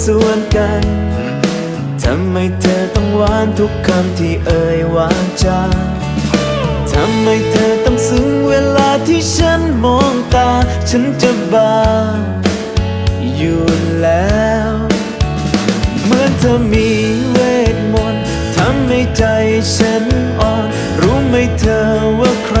กันทำไมเธอต้องหวานทุกคำที่เอ่ยวาจาทำไมเธอต้องซึ้งเวลาที่ฉันมองตา ฉันจะบ้าอยู่แล้ว เหมือนเธอมีเวทมนต์ทำให้ใจฉันอ่อน รู้ไหมเธอว่าใคร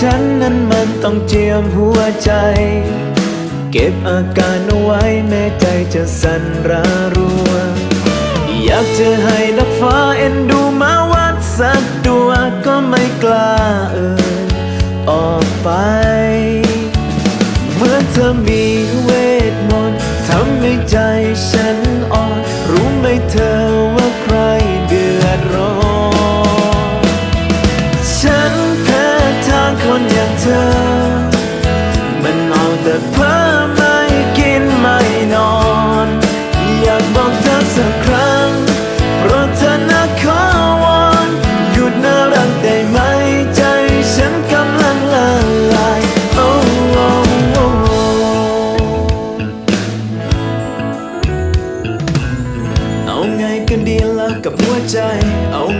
ฉันนั้นมันต้องเจียมหัวใจ เก็บอาการเอาไว้แม้ใจจะสั่นระรัว อยากจะให้นักฟ้าเอ็นดูมาวัดสักตัวก็ไม่กล้า เ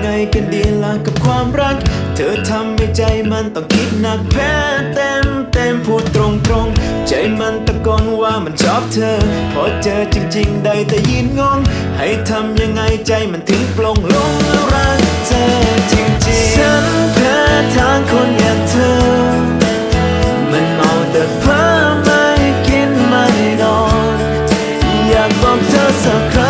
ไงกันดีล่ะกับความรัก เธอทำให้ใจมันต้องคิดหนักแพ้เต็มเต็มพูดตรงตรงๆใจมันตะโกนว่ามันชอบเธอ พอเจอจริงๆ ได้แต่ยืนงง ให้ทำยังไงใจมันถึงปลงลงรักเธอจริงๆ ฉันแพ้ทางคนอย่างเธอ มันเอาแต่เพ้อไม่กินไม่นอน อยากบอกเธอสักครั้ง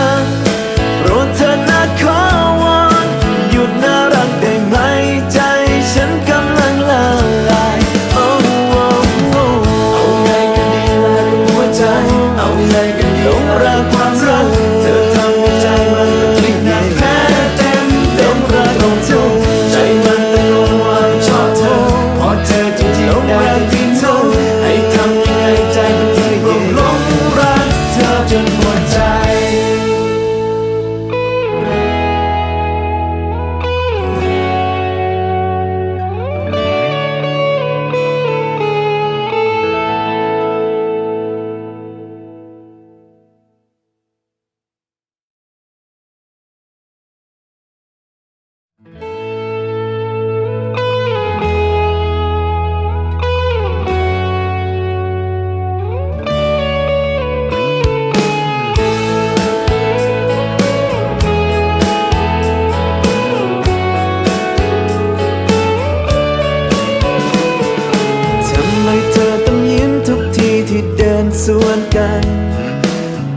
กัน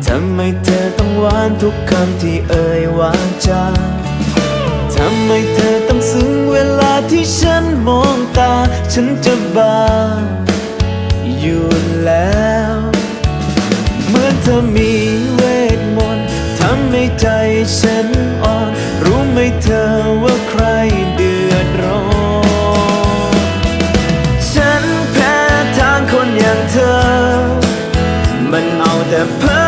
ทำไมเธอต้องหวานทุกคำที่เอ่ยวาจา ทำไมเธอต้องซึ้งเวลาที่ฉันมองตา ฉันจะบ้าอยู่แล้ว เหมื่อนเธอมีเวทมนต์ทำให้ใจฉันอ่อน ฉั